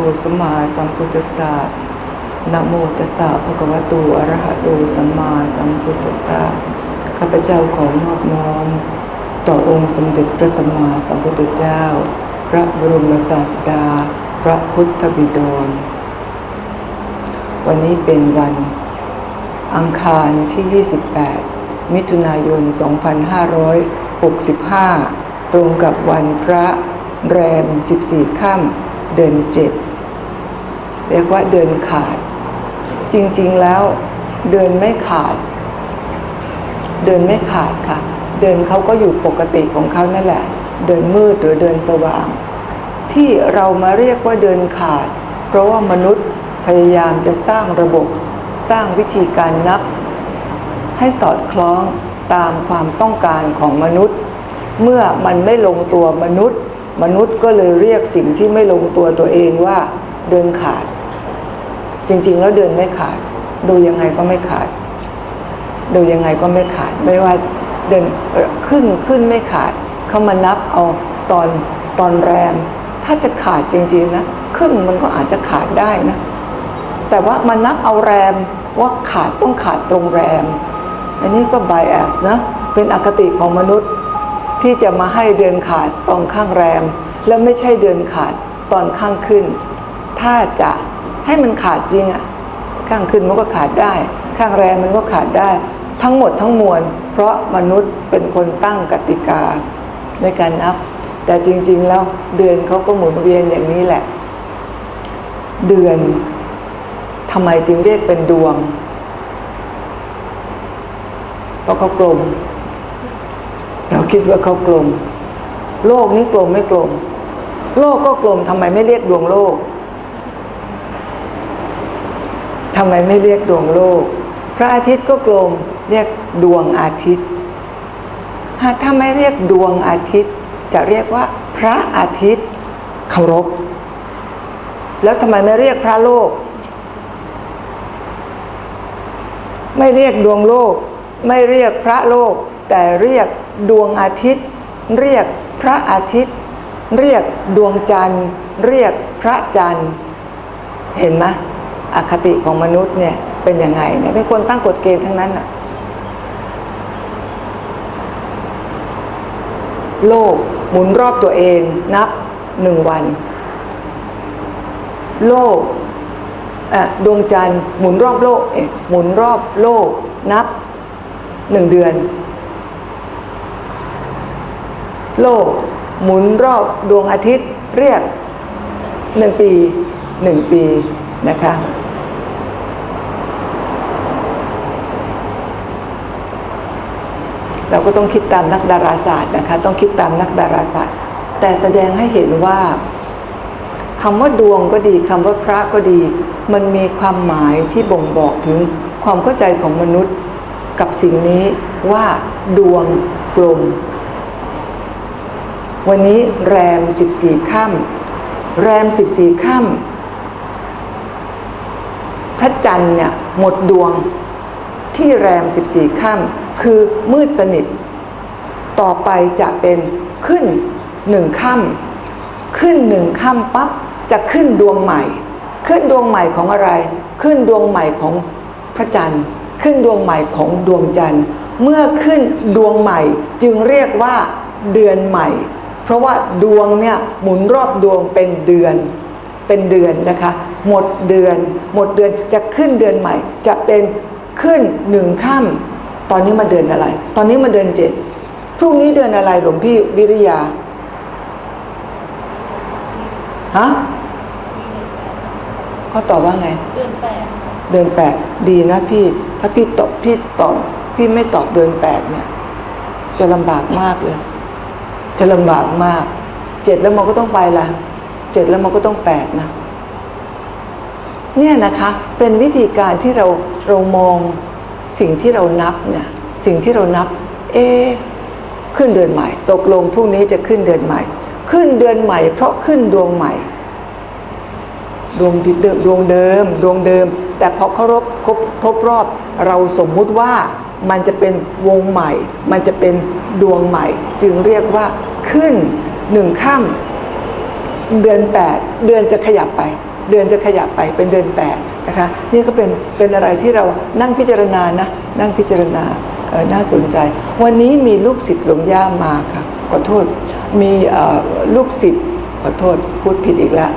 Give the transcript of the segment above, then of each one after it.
โตสัมมาสัมพุทธัสสะนะโมตัสสะภะคะวะโตอะระหะโตสัมมาสัมพุทธัสสะข้าพเจ้าขอนอบน้อม ต่อองค์สมเด็จพระสัมมาสัมพุทธเจ้า พระบรมศาสดา พระพุทธบิดรวันนี้เป็นวัน อังคารที่ 28 มิถุนายน 2565 ตรงกับวันพระแรม 14 ค่ำเดือน7 เรียกว่าเดือนขาด จริงๆแล้วเดือนไม่ขาด เดินไม่ขาดค่ะ เดินเขาก็อยู่ปกติของเขานั่นแหละ เดินมืดหรือเดินสว่าง ที่เรามาเรียกว่าเดินขาด เพราะว่ามนุษย์พยายามจะสร้างระบบ สร้างวิธีการนับ ให้สอดคล้องตามความต้องการของมนุษย์ เมื่อมันไม่ลงตัวมนุษย์ มนุษย์ก็เลยเรียกสิ่งที่ไม่ลงตัวตัวเองว่าเดินขาด จริง ๆ แล้วเดินไม่ขาด ดูยังไงก็ไม่ขาด ดูยังไงก็ไม่ขาด ไม่ว่าเดินขึ้นขึ้นไม่ขาด เขามานับเอาตอนตอนแรม ถ้าจะขาดจริง ๆ นะครึ่งมันก็อาจจะขาดได้นะ แต่ว่ามานับเอาแรมว่าขาดต้องขาดตรงแรม อันนี้ก็ bias นะ เป็นอคติของมนุษย์ที่จะมาให้เดินขาดตอนข้างแรม แล้วไม่ใช่เดินขาดตอนข้างขึ้น ถ้าจะ ให้มันขาดจริงอะข้างขึ้นมันก็ขาดได้ ข้างแรมมันก็ขาดได้ ทั้งหมดทั้งมวล เพราะมนุษย์เป็นคนตั้งกติกาในการนับ แต่จริง ๆ แล้วเดือนเขาก็หมุนเวียนอย่างนี้แหละ เดือนทำไมจึงเรียกเป็นดวงเพราะเขากลม เราคิดว่าเขากลม โลกนี้กลมไม่กลม โลกก็กลมทำไมไม่เรียกดวงโลก ทำไมไม่เรียกดวงโลก พระอาทิตย์ก็กลมเรียกดวงอาทิตย์ หากถ้าไม่เรียกดวงอาทิตย์ จะเรียกว่าพระอาทิตย์เคารพ แล้วทำไมไม่เรียกพระโลก ไม่เรียกดวงโลก ไม่เรียกพระโลก แต่เรียกดวงอาทิตย์ เรียกพระอาทิตย์ เรียกดวงจันทร์ เรียกพระจันทร์ เห็นไหม อคติของมนุษย์เนี่ยเป็นยังไงเนี่ยเป็นคนตั้งกฎเกณฑ์ทั้งนั้นอะโลกหมุนรอบตัวเองนับหนึ่งวัน โลกดวงจันทร์หมุนรอบโลกหมุนรอบโลกนับหนึ่งเดือน โลกหมุนรอบดวงอาทิตย์เรียกหนึ่งปีหนึ่งปี นะคะ เราก็ต้องคิดตามนักดาราศาสตร์นะคะ ต้องคิดตามนักดาราศาสตร์ แต่แสดงให้เห็นว่าคำว่าดวงก็ดีคำว่าพระก็ดี มันมีความหมายที่บ่งบอกถึงความเข้าใจของมนุษย์กับสิ่งนี้ว่าดวงกลม วันนี้แรม 14 ค่ำแรม 14 ค่ำ พระจันทร์เนี่ยหมดดวงที่แรม 14ค่ำคือมืดสนิท ต่อไปจะเป็นขึ้นหนึ่งค่ำขึ้นหนึ่งค่ำปั๊บจะขึ้นดวงใหม่ ขึ้นดวงใหม่ของอะไร ขึ้นดวงใหม่ของพระจันทร์ ขึ้นดวงใหม่ของดวงจันทร์ เมื่อขึ้นดวงใหม่จึงเรียกว่าเดือนใหม่ เพราะว่าดวงเนี่ยหมุนรอบดวงเป็นเดือนเป็นเดือนนะคะ หมดเดือน หมดเดือนจะขึ้นเดือนใหม่ จะเป็นขึ้นหนึ่งค่ำตอนนี้มาเดือนอะไร ตอนนี้มาเดือนเจ็ดพรุ่งนี้เดือนอะไรหลวงพี่วิริยาฮะเขาตอบว่าไง เดือนแปดเดือนแปดดีนะพี่ ถ้าพี่ตอบพี่ตอบพี่ไม่ตอบเดือนแปดเนี่ย จะลำบากมากเลย จะลำบากมากเจ็ดแล้วมันก็ต้องไปละเจ็ดแล้วมันก็ต้องแปดนะ เนี่ยนะคะเป็นวิธีการที่เราเรามองสิ่งที่เรานับเนี่ยสิ่งที่เรานับ เอ๊ขึ้นเดือนใหม่ ตกลงพรุ่งนี้จะขึ้นเดือนใหม่ ขึ้นเดือนใหม่ เพราะขึ้นดวงใหม่ดวงเดิมดวงเดิมดวงเดิม แต่พอเคารพครบครบรอบ เราสมมุติว่ามันจะเป็นวงใหม่ มันจะเป็นดวงใหม่ จึงเรียกว่าขึ้นหนึ่งค่ำเดือน 8 เดือนจะขยับไป เดือนจะขยับไปเป็นเดือน8นะคะนี่ก็เป็นเป็นอะไรที่เรานั่งพิจารณานะนั่งพิจารณาน่าสนใจ วันนี้มีลูกศิษย์หลวงย่ามาค่ะขอโทษ มีลูกศิษย์ขอโทษพูดผิดอีกแล้ว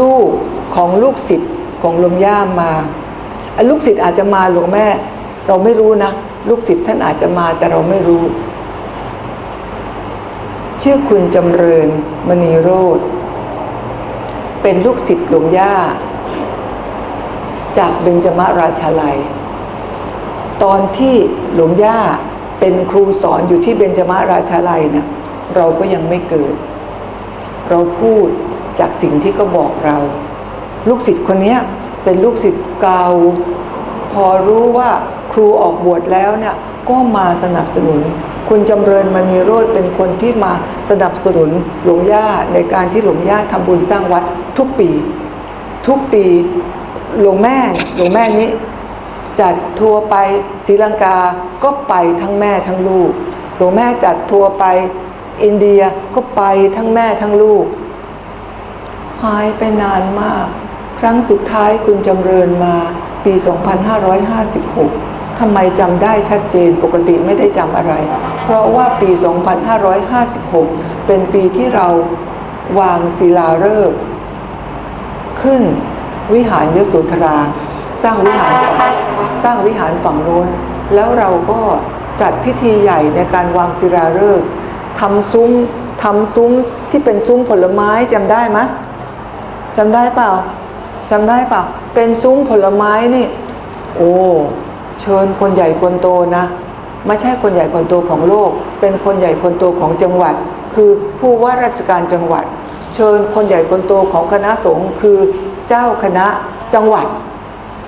ลูกของลูกศิษย์ของหลวงย่ามาลูกศิษย์อาจจะมาหลวงแม่ เราไม่รู้นะ ลูกศิษย์ท่านอาจจะมาแต่เราไม่รู้ ชื่อคุณจำเริญมณีโรธ เป็นลูกศิษย์หลวงย่า จากเบญจมราชาลัย ตอนที่หลวงย่าเป็นครูสอนอยู่ที่เบญจมราชาลัยนะเราก็ยังไม่เกิด เราพูดจากสิ่งที่เขาบอกเรา ลูกศิษย์คนนี้เป็นลูกศิษย์เก่าพอรู้ว่าครูออกบวชแล้วเนี่ยก็มาสนับสนุน คุณจำเริญมณีโรธเป็นคนที่มาสนับสนุนหลวงย่าในการที่หลวงย่าทำบุญสร้างวัดทุกปี ทุกปีหลวงแม่หลวงแม่นี้จัดทัวร์ไปศรีลังกาก็ไปทั้งแม่ทั้งลูก หลวงแม่จัดทัวร์ไปอินเดียก็ไปทั้งแม่ทั้งลูก หายไปนานมาก ครั้งสุดท้ายคุณจำเริญมาปี 2556ทำไมจำได้ชัดเจนปกติไม่ได้จำอะไร เพราะว่าปี 2556 เป็นปีที่เราวางศิลาฤกษ์ขึ้นวิหารยโสธรา สร้างวิหารฝั่งสร้างวิหารฝั่งโน้น แล้วเราก็จัดพิธีใหญ่ในการวางศิลาฤกษ์ทำซุ้มทำซุ้มที่เป็นซุ้มผลไม้จำได้ไหมจำได้เปล่าจำได้เปล่าเป็นซุ้มผลไม้นี่ โอ้ เชิญคนใหญ่คนโตนะ ไม่ใช่คนใหญ่คนโตของโลก เป็นคนใหญ่คนโตของจังหวัด คือผู้ว่าราชการจังหวัด เชิญคนใหญ่คนโตของคณะสงฆ์คือเจ้าคณะจังหวัด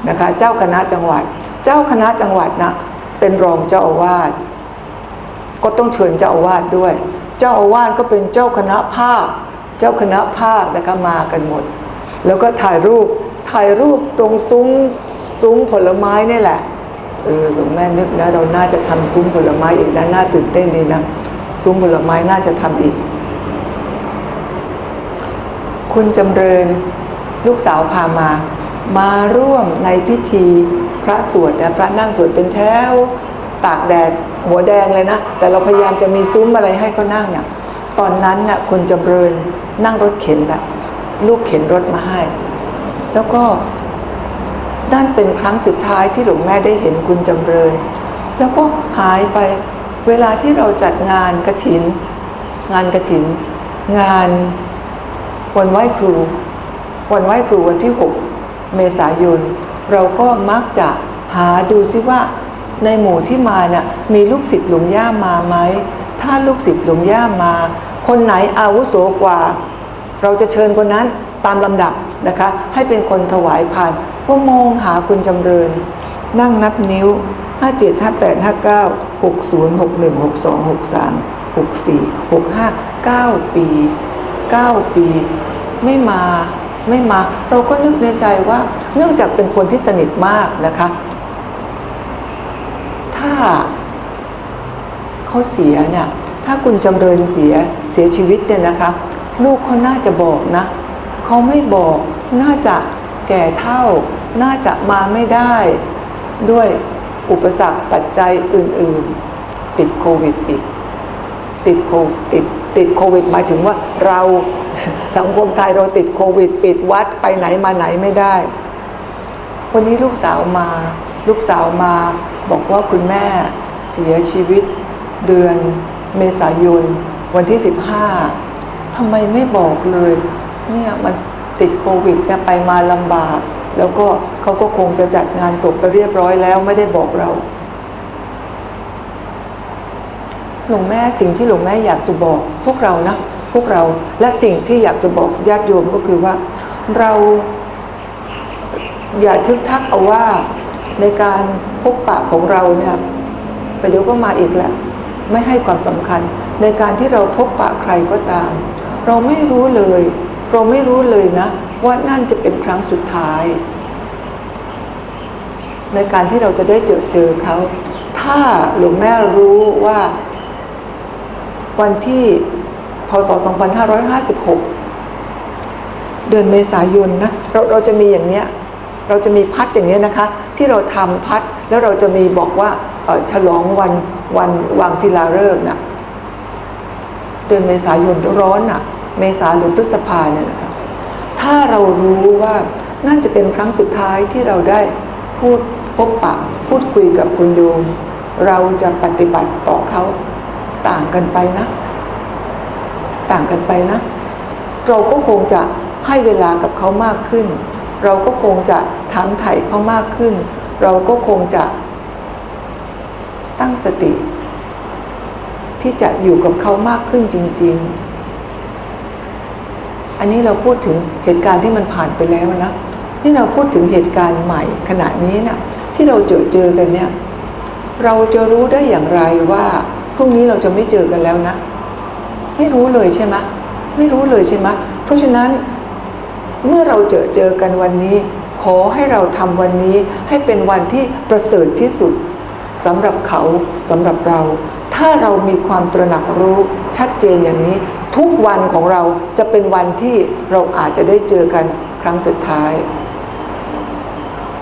นะคะเจ้าคณะจังหวัด เจ้าคณะจังหวัดนะเป็นรองเจ้าอาวาสก็ต้องเชิญเจ้าอาวาสด้วย เจ้าอาวาสก็เป็นเจ้าคณะภาค เจ้าคณะภาคนะคะมากันหมด แล้วก็ถ่ายรูปถ่ายรูปตรงซุ้มซุ้มผลไม้นี่แหละ เออหลวงแม่นึกนะเราน่าจะทำซุ้มผลไม้อีกนะน่าตื่นเต้นดีนะซุ้มผลไม้น่าจะทำอีก คุณจำเริญลูกสาวพามา มาร่วมในพิธีพระสวดนะพระนั่งสวดเป็นแถวตากแดดหัวแดงเลยนะ แต่เราพยายามจะมีซุ้มอะไรให้เขานั่งเนี่ยตอนนั้นน่ะคุณจำเริญนั่งรถเข็นแบบลูกเข็นรถมาให้ แล้วก็ นั่นเป็นครั้งสุดท้ายที่หลวงแม่ได้เห็นคุณจำเริญ แล้วก็หายไปเวลาที่เราจัดงานกระถิน งานกระถิน งานวันไหว้ครู วันไหว้ครูวันที่ 6 เมษายน เราก็มักจะหาดูซิว่าในหมู่ที่มาน่ะมีลูกศิษย์หลวงย่ามาไหม ถ้าลูกศิษย์หลวงย่ามา คนไหนอาวุโสกว่า เราจะเชิญคนนั้นตามลำดับ นะคะ ให้เป็นคนถวายผ่านก็มองหาคุณจำเริญ นั่งนับนิ้ว 57 58 59 60 61 62 63 64 65 9 ปี 9 ปี ไม่มาไม่มา เราก็นึกในใจว่าเนื่องจากเป็นคนที่สนิทมากนะคะ ถ้าเขาเสียเนี่ยถ้าคุณจำเริญเสียเสียชีวิตเนี่ยนะคะ ลูกเขาน่าจะบอกนะ เขาไม่บอก น่าจะแก่เท่า น่าจะมาไม่ได้ ด้วยอุปสรรคปัจจัยอื่น ๆ ติดโควิดอีกติดโคติดติดโควิด หมายถึงว่าเราสังคมไทยเราติดโควิด ปิดวัดไปไหนมาไหนไม่ได้ วันนี้ลูกสาวมา ลูกสาวมา บอกว่าคุณแม่เสียชีวิต เดือนเมษายน วันที่ 15ทำไมไม่บอกเลย เนี่ยมันติดโควิดเนี่ยไปมาลำบาก แล้วก็เขาก็คงจะจัดงานศพไปเรียบร้อยแล้วไม่ได้บอกเรา หลวงแม่สิ่งที่หลวงแม่อยากจะบอกพวกเรานะพวกเราและสิ่งที่อยากจะบอกญาติโยมก็คือว่า เราอย่าทึกทักเอาว่าในการพบปะของเราเนี่ยประโยชน์ก็มาอีกแล้วไม่ให้ความสำคัญ ในการที่เราพบปะใครก็ตาม เราไม่รู้เลย เราไม่รู้เลยนะ ว่านั่นจะเป็นครั้งสุดท้าย ในการที่เราจะได้เจอเจอเขาถ้าหลวงแม่รู้ว่า วันที่พศ 2556 เดือนเมษายนนะเราเราจะมีอย่างเนี้ยเราจะมีพัดอย่างเนี้ยนะคะ ที่เราทำพัดแล้วเราจะมีบอกว่าฉลองวันวันวางศิลาฤกษ์นะเดือนเมษายนร้อนอะ เมษาหรือพฤษภาเนี่ยนะคะถ้าเรารู้ว่านั่นจะเป็นครั้งสุดท้ายที่เราได้พูดพบปะพูดคุยกับคุณโยม เราจะปฏิบัติต่อเขาต่างกันไปนะ ต่างกันไปนะ เราก็คงจะให้เวลากับเขามากขึ้น เราก็คงจะถามไถ่เขามากขึ้น เราก็คงจะตั้งสติ ที่จะอยู่กับเขามากขึ้นจริง ๆ อันนี้เราพูดถึงเหตุการณ์ที่มันผ่านไปแล้วนะนี่เราพูดถึงเหตุการณ์ใหม่ขณะนี้นะที่เราเจอเจอกันเนี่ย เราจะรู้ได้อย่างไรว่าพรุ่งนี้เราจะไม่เจอกันแล้วนะ ไม่รู้เลยใช่ไหมไม่รู้เลยใช่ไหมเพราะฉะนั้นเมื่อเราเจอเจอกันวันนี้ ขอให้เราทำวันนี้ให้เป็นวันที่ประเสริฐที่สุดสำหรับเขาสำหรับเรา ถ้าเรามีความตระหนักรู้ชัดเจนอย่างนี้ ทุกวันของเราจะเป็นวันที่เราอาจจะได้เจอกันครั้งสุดท้าย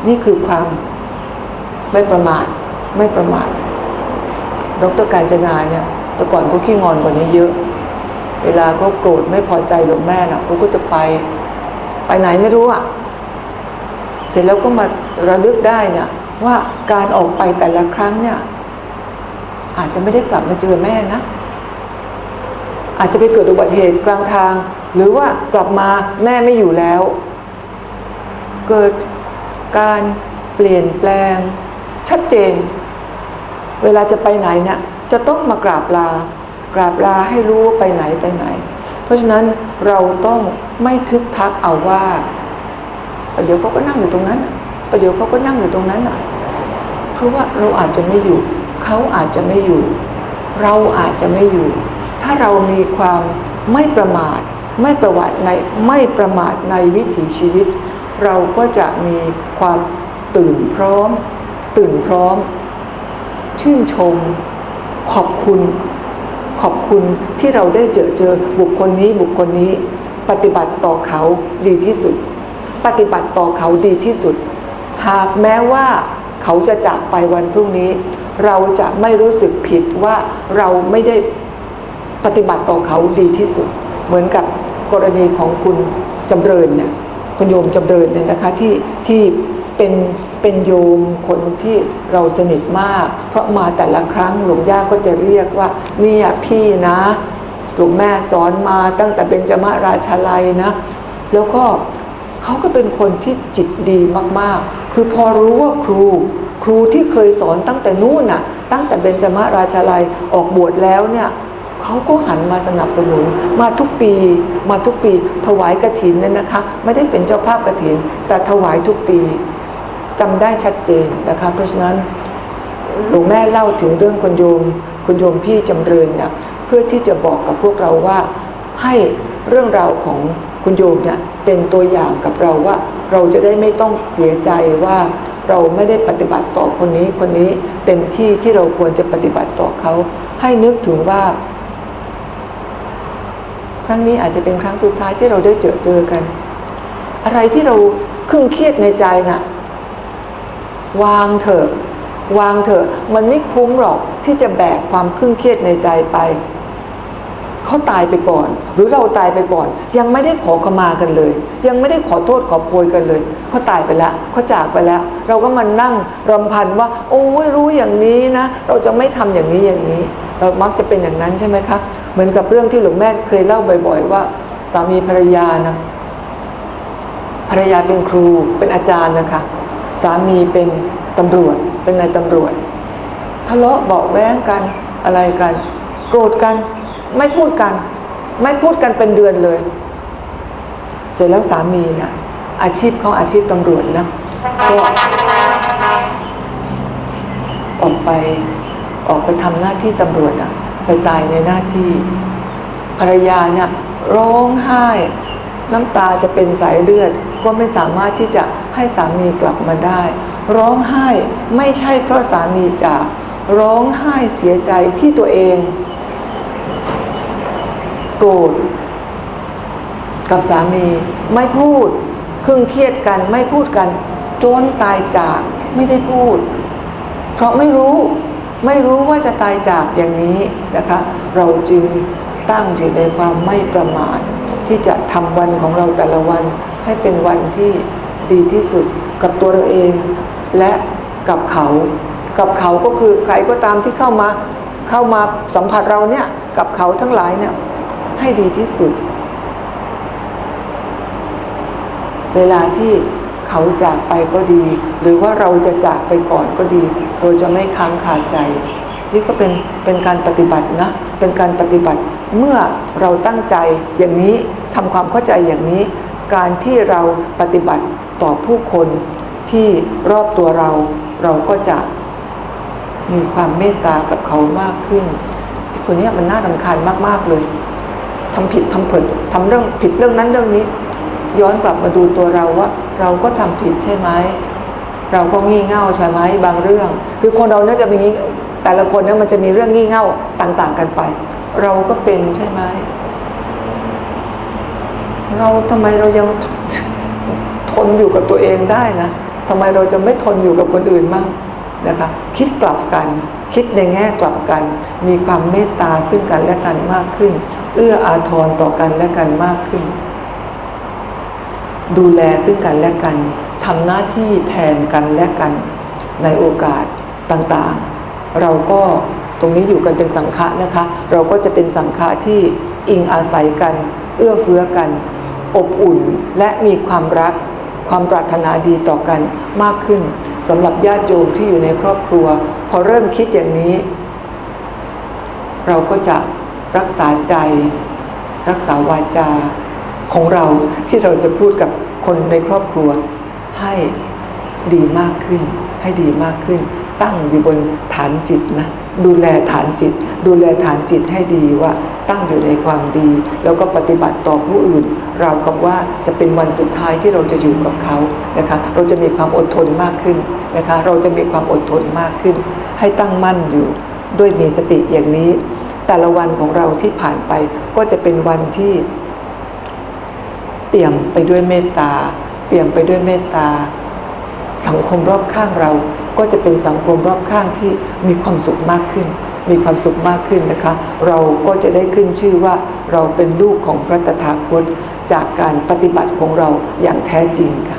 นี่คือความไม่ประมาทไม่ประมาทดรการจนาเนี่ยแต่ก่อนเขาขี้งอนกว่านี้เยอะ เวลาเขาโกรธไม่พอใจหลวงแม่น่ะเขาก็จะไปไปไหนไม่รู้อะ เสร็จแล้วก็มาระลึกได้เนี่ยว่าการออกไปแต่ละครั้งเนี่ย อาจจะไม่ได้กลับมาเจอแม่นะ อาจจะไปเกิดอุบัติเหตุกลางทาง หรือว่ากลับมาแม่ไม่อยู่แล้ว เกิดการเปลี่ยนแปลง ชัดเจน เวลาจะไปไหนเนี่ยจะต้องมากราบลา กราบลาให้รู้ว่าไปไหนไปไหน เพราะฉะนั้นเราต้องไม่ทึกทักเอาว่าประเดี๋ยวเขาก็นั่งอยู่ตรงนั้นนะประเดี๋ยวเขาก็นั่งอยู่ตรงนั้นอะ เพราะว่าเราอาจจะไม่อยู่ เขาอาจจะไม่อยู่ เราอาจจะไม่อยู่ ถ้าเรามีความไม่ประมาท ไม่ประวัติในไม่ประมาทในวิถีชีวิต เราก็จะมีความตื่นพร้อม ตื่นพร้อม ชื่นชม ขอบคุณ ขอบคุณที่เราได้เจอเจอบุคคลนี้บุคคลนี้ ปฏิบัติต่อเขาดีที่สุด ปฏิบัติต่อเขาดีที่สุด หากแม้ว่าเขาจะจากไปวันพรุ่งนี้ เราจะไม่รู้สึกผิดว่าเราไม่ได้ ปฏิบัติต่อเขาดีที่สุด เหมือนกับกรณีของคุณจำเริญเนี่ยคุณโยมจำเริญเนี่ยนะคะที่ที่เป็นเป็นโยมคนที่เราสนิทมาก เพราะมาแต่ละครั้งหลวงย่าก็จะเรียกว่าเนี่ยพี่นะหลวงแม่สอนมาตั้งแต่เป็นจมาราชาลัยนะ แล้วก็เขาก็เป็นคนที่จิตดีมากๆ คือพอรู้ว่าครู ครูที่เคยสอนตั้งแต่นู่นน่ะ ตั้งแต่เบญจมาราชาลัยออกบวชแล้วเนี่ย เขาก็หันมาสนับสนุนมาทุกปี มาทุกปี ถวายกระถินเนี่ยนะคะ ไม่ได้เป็นเจ้าภาพกระถิน แต่ถวายทุกปีจำได้ชัดเจนนะคะ เพราะฉะนั้นหลวงแม่เล่าถึงเรื่องคุณโยมคุณโยมพี่จำเริญเนี่ยเพื่อที่จะบอกกับพวกเราว่าให้เรื่องราวของคุณโยมเนี่ยเป็นตัวอย่างกับเราว่า เราจะได้ไม่ต้องเสียใจว่าเราไม่ได้ปฏิบัติต่อคนนี้คนนี้เต็มที่ที่เราควรจะปฏิบัติต่อเขา ให้นึกถึงว่า ครั้งนี้อาจจะเป็นครั้งสุดท้ายที่เราได้เจอเจอกัน อะไรที่เราครึ่งเครียดในใจน่ะ วางเถอะวางเถอะ มันไม่คุ้มหรอกที่จะแบกความครึ่งเครียดในใจไป เขาตายไปก่อน หรือเราตายไปก่อน ยังไม่ได้ขอขมากันเลย ยังไม่ได้ขอโทษขอโพยกันเลยเขาตายไปแล้วเขาจากไปแล้ว เราก็มานั่งรำพันว่า โอ้ยรู้อย่างนี้นะ เราจะไม่ทำอย่างนี้อย่างนี้ เรามักจะเป็นอย่างนั้นใช่ไหมครับ เหมือนกับเรื่องที่หลวงแม่เคยเล่าบ่อย ๆ ว่า สามีภรรยานะภรรยาเป็นครูเป็นอาจารย์นะคะ สามีเป็นตำรวจเป็นนายตำรวจ ทะเลาะเบาแว้งกันอะไรกัน โกรธกันไม่พูดกัน ไม่พูดกันเป็นเดือนเลย เสร็จแล้วสามีเนี่ยอาชีพเขาอาชีพตำรวจนะก็ออกไปออกไปทำหน้าที่ตำรวจอะ ไปตายในหน้าที่ ภรรยาเนี่ยร้องไห้ น้ำตาจะเป็นสายเลือด ก็ไม่สามารถที่จะให้สามีกลับมาได้ ร้องไห้ไม่ใช่เพราะสามีจากร้องไห้เสียใจที่ตัวเอง โกรธกับสามีไม่พูดครึ่งเครียดกันไม่พูดกันจนตายจากไม่ได้พูด เพราะไม่รู้ ไม่รู้ว่าจะตายจากอย่างนี้นะคะ เราจึงตั้งอยู่ในความไม่ประมาทที่จะทำวันของเราแต่ละวัน ให้เป็นวันที่ดีที่สุดกับตัวเราเอง และกับเขา กับเขาก็คือใครก็ตามที่เข้ามาเข้ามาสัมผัสเราเนี่ยกับเขาทั้งหลายเนี่ยให้ดีที่สุด เวลาที่ เขาจากไปก็ดี หรือว่าเราจะจากไปก่อนก็ดี เราจะไม่ค้างคาใจ นี่ก็เป็นเป็นการปฏิบัตินะเป็นการปฏิบัติเมื่อเราตั้งใจอย่างนี้ทำความเข้าใจอย่างนี้ การที่เราปฏิบัติต่อผู้คนที่รอบตัวเราเราก็จะมีความเมตตากับเขามากขึ้น คนนี้มันน่ารำคาญมากๆเลยทำผิดทำผิดทำเรื่องผิดเรื่องนั้นเรื่องนี้ ย้อนกลับมาดูตัวเราว่า เราก็ทำผิดใช่ไหมเราก็งี่เง่าใช่ไหมบางเรื่อง คือคนเราเนี่ยจะมีแต่ละคนเนี่ยมันจะมีเรื่องงี่เง่าต่าง ๆ กันไป เราก็เป็นใช่ไหมเราทำไมเรายังทนอยู่กับตัวเองได้นะทำไมเราจะไม่ทนอยู่กับคนอื่นมั่งนะคะ คิดกลับกัน คิดในแง่กลับกัน มีความเมตตาซึ่งกันและกันมากขึ้น เอื้ออาทรต่อกันและกันมากขึ้น ดูแลซึ่งกันและกันทำหน้าที่แทนกันและกันในโอกาสต่างๆ เราก็ตรงนี้อยู่กันเป็นสังฆะนะคะ เราก็จะเป็นสังฆะที่อิงอาศัยกัน เอื้อเฟื้อกัน อบอุ่นและมีความรัก ความปรารถนาดีต่อกันมากขึ้นสำหรับญาติโยมที่อยู่ในครอบครัว พอเริ่มคิดอย่างนี้ เราก็จะรักษาใจ รักษาวาจาของเราที่เราจะพูดกับ คนในครอบครัวให้ดีมากขึ้น ให้ดีมากขึ้น ตั้งอยู่บนฐานจิตนะดูแลฐานจิต ดูแลฐานจิตให้ดีว่าตั้งอยู่ในความดี แล้วก็ปฏิบัติต่อผู้อื่น เรากับว่าจะเป็นวันสุดท้ายที่เราจะอยู่กับเขานะคะเราจะมีความอดทนมากขึ้นนะคะเราจะมีความอดทนมากขึ้น ให้ตั้งมั่นอยู่ด้วยมีสติอย่างนี้ แต่ละวันของเราที่ผ่านไปก็จะเป็นวันที่ ปี่ยมไปด้วยเมตตา เปี่ยมไปด้วยเมตตา สังคมรอบข้างเราก็จะเป็นสังคมรอบข้างที่มีความสุขมากขึ้น มีความสุขมากขึ้นนะคะ เราก็จะได้ขึ้นชื่อว่าเราเป็นลูกของพระตถาคตจากการปฏิบัติของเราอย่างแท้จริงค่ะ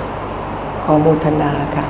ขอโมทนาค่ะ